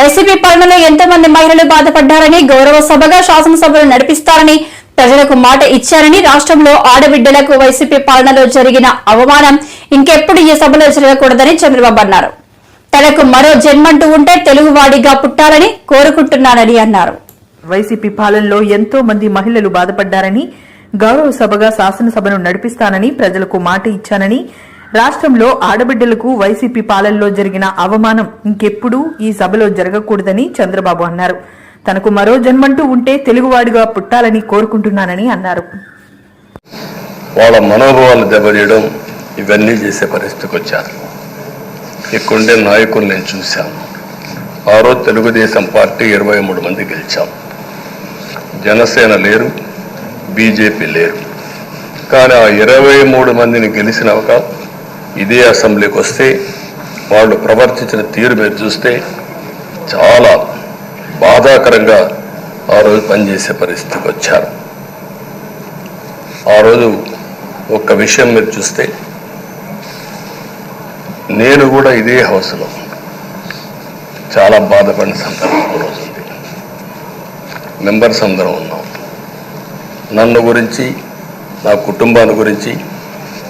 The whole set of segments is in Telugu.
వైసీపీ పాలనలో ఎంతో మంది మహిళలు బాధపడ్డారని గౌరవ సభగా శాసనసభలు నడిపిస్తారని ప్రజలకు మాట ఇచ్చారని రాష్ట్రంలో ఆడబిడ్డలకు వైసీపీ పాలనలో జరిగిన అవమానం ఇంకెప్పుడు ఈ సభలో జరగకూడదని చంద్రబాబు అన్నారు. తనకు మరో జన్మంటూ ఉంటే తెలుగువాడిగా పుట్టాలని కోరుకుంటున్నానని అన్నారు. వైసీపీ పాలనలో ఎంతో మంది మహిళలు బాధపడ్డారని గౌరవ సభగా శాసనసభను నడిపిస్తానని ప్రజలకు మాట ఇచ్చానని రాష్ట్రంలో ఆడబిడ్డలకు వైసీపీ పాలనలో జరిగిన అవమానం ఇంకెప్పుడూ ఈ సభలో జరగకూడదని చంద్రబాబు అన్నారు. తనకు మరో జన్మంటూ ఉంటే తెలుగువాడిగా పుట్టాలని కోరుకుంటున్నానని అన్నారు. వాళ్ళ మనోభావాలు దెబ్బతీయడం ఇవన్నీ చేసే పరిస్థితికి వచ్చారు. ఇక్కడుండే నాయకులు నేను చూశాను. ఆ రోజు తెలుగుదేశం పార్టీ ఇరవై మూడు మంది గెలిచాం. జనసేన లేరు బీజేపీ లేరు. కానీ ఆ ఇరవై మూడు మందిని గెలిచిన ఒక ఇదే అసెంబ్లీకి వస్తే వాళ్ళు ప్రవర్తించిన తీరు మీరు చూస్తే చాలా బాధాకరంగా ఆ రోజు పనిచేసే పరిస్థితికి వచ్చారు. ఆ రోజు ఒక్క విషయం మీరు చూస్తే నేను కూడా ఇదే హౌస్లో చాలా బాధపడిన సందర్భం రోజు ఉంది. మెంబర్స్ అందరం ఉన్నాం. నన్ను గురించి నా కుటుంబాన్ని గురించి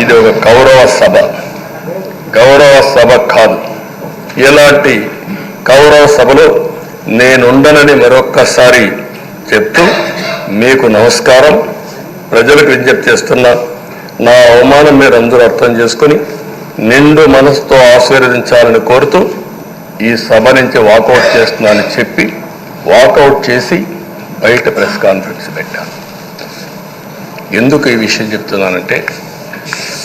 ఇది ఒక గౌరవ సభ. గౌరవ సభ కాదు. ఇలాంటి గౌరవ సభలో నేనుండనని మరొక్కసారి చెప్తూ మీకు నమస్కారం. ప్రజలకు విజ్ఞప్తి చేస్తున్నా నా అవమానం మీరు అందరూ అర్థం చేసుకుని నిండు మనసుతో ఆశీర్వదించాలని కోరుతూ ఈ సభ నుంచి వాకౌట్ చేస్తున్నానని చెప్పి వాకౌట్ చేసి బయట ప్రెస్ కాన్ఫరెన్స్ పెట్టాను. ఎందుకు ఈ విషయం చెప్తున్నానంటే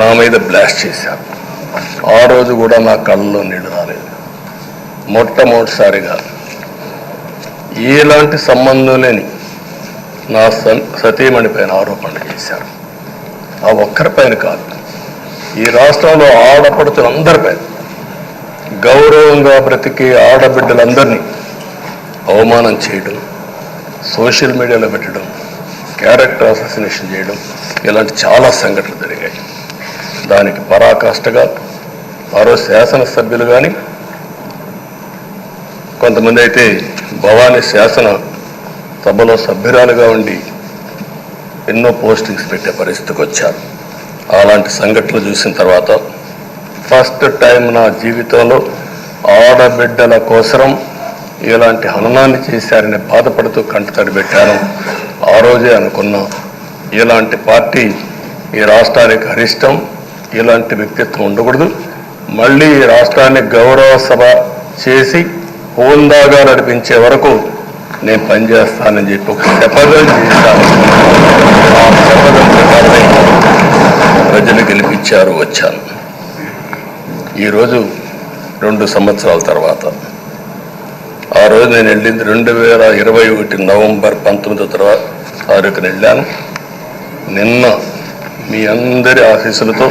నా మీద బ్లాస్ట్ చేశారు. ఆ రోజు కూడా నా కళ్ళలో నీళ్ళు రాలేదు. మొట్టమొదటిసారిగా ఎలాంటి సంబంధం లేని నా సన్ సతీమణి పైన ఆరోపణలు చేశారు. ఆ ఒక్కరిపైన కాదు ఈ రాష్ట్రంలో ఆడపడుతులందరిపైన గౌరవంగా బ్రతికే ఆడబిడ్డలందరినీ అవమానం చేయడం సోషల్ మీడియాలో పెట్టడం క్యారెక్టర్ అసోసినేషన్ చేయడం ఇలాంటి చాలా సంఘటనలు జరిగాయి. దానికి పరాకాష్ఠగా మరో శాసనసభ్యులు కానీ కొంతమంది అయితే భవానీ శాసన సభలో సభ్యురాలుగా ఉండి ఎన్నో పోస్టింగ్స్ పెట్టే పరిస్థితికి వచ్చారు. అలాంటి సంఘటనలు చూసిన తర్వాత ఫస్ట్ టైం నా జీవితంలో ఆడబిడ్డల కోసరం ఇలాంటి హననాన్ని చేశారని బాధపడుతూ కంటతడి పెట్టాను. ఆ రోజే అనుకున్నా ఇలాంటి పార్టీ ఈ రాష్ట్రానికి అరిష్టం ఇలాంటి వ్యక్తిత్వం ఉండకూడదు. మళ్ళీ రాష్ట్రాన్ని గౌరవ సభ చేసి హోందాగా నడిపించే వరకు నేను పనిచేస్తానని చెప్పి ఒక శపథం చేశాను. ఆ శపథం ప్రకారమే ప్రజలు గెలిపించారు వచ్చాను ఈరోజు రెండు సంవత్సరాల తర్వాత. ఆ రోజు నేను వెళ్ళింది రెండు వేల ఇరవై ఒకటి నవంబర్ పంతొమ్మిదో తర్వాత తారీఖున వెళ్ళాను. నిన్న మీ అందరి ఆశీస్సులతో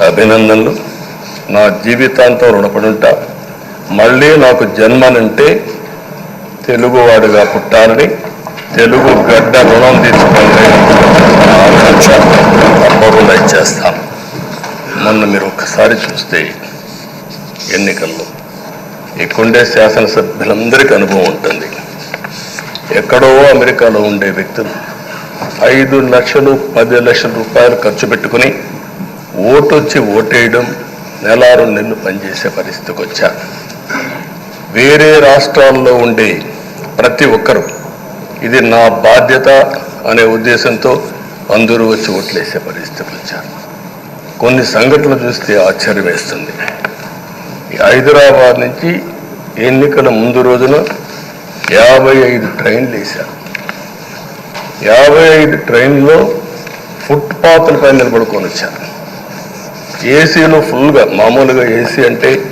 అభినందనలు. నా జీవితాంతం రుణపడి ఉంటా మళ్ళీ నాకు జన్మనంటే తెలుగువాడుగా పుట్టాలని తెలుగు గడ్డ రుణం తీసుకోండి ఆకాంక్ష తప్పకుండా ఇచ్చేస్తాను. మొన్న మీరు ఒక్కసారి చూస్తే ఎన్నికల్లో ఇక్కడుండే శాసనసభ్యులందరికీ అనుభవం ఉంటుంది. ఎక్కడో అమెరికాలో ఉండే వ్యక్తులు ఐదు లక్షలు పది లక్షల రూపాయలు ఖర్చు పెట్టుకుని ఓటు వచ్చి ఓటేయడం నెలారు నెలలు పనిచేసే పరిస్థితికి వచ్చా వేరే రాష్ట్రాల్లో ఉండే ప్రతి ఒక్కరూ ఇది నా బాధ్యత అనే ఉద్దేశంతో అందరూ వచ్చి ఓట్లేసే పరిస్థితికి వచ్చారు కొన్ని సంఘటనలు చూస్తే ఆశ్చర్యం వేస్తుంది హైదరాబాద్ నుంచి ఎన్నికల ముందు రోజున యాభై ఐదు ట్రైన్లు వేశారు. యాభై ఐదు ట్రైన్లో ఫుట్పాత్ల పైన నిలబడుకొని వచ్చారు. ఏసీలో ఫుల్గా మామూలుగా ఏసీ అంటే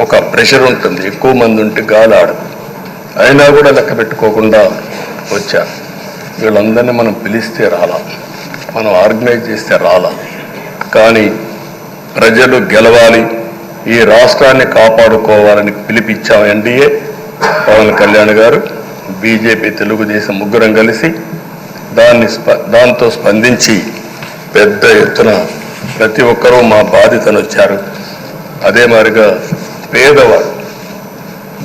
ఒక ప్రెషర్ ఉంటుంది. ఎక్కువ మంది ఉంటే గాలి ఆడదు. అయినా కూడా లెక్క పెట్టుకోకుండా వచ్చారు వీళ్ళందరినీ మనం పిలిస్తే రాలా. మనం ఆర్గనైజ్ చేస్తే రాలా. కానీ ప్రజలు గెలవాలి. ఈ రాష్ట్రాన్ని కాపాడుకోవాలని పిలిపించాం ఎన్డీఏ పవన్ కళ్యాణ్ గారు బీజేపీ తెలుగుదేశం ముగ్గురం కలిసి దాన్ని స్ప- దాంతో స్పందించి పెద్ద ఎత్తున ప్రతి ఒక్కరూ మా బాధ్యతను వచ్చారు అదే మాదిరిగా పేదవాడు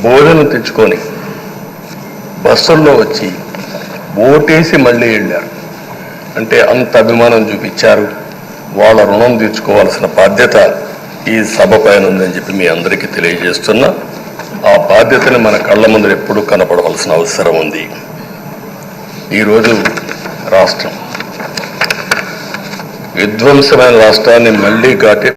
భోజనం తెచ్చుకొని బస్సుల్లో వచ్చి ఓటేసి మళ్ళీ వెళ్ళారు. అంటే అంత అభిమానం చూపించారు. వాళ్ళ రుణం తీర్చుకోవాల్సిన బాధ్యత ఈ సభ పైన ఉందని చెప్పి మీ అందరికీ తెలియజేస్తున్నా. ఆ బాధ్యతని మన కళ్ళ ముందు ఎప్పుడూ కనపడవలసిన అవసరం ఉంది. ఈరోజు రాష్ట్రం విధ్వంసమైన రాష్ట్రాన్ని మళ్ళీ ఘాటి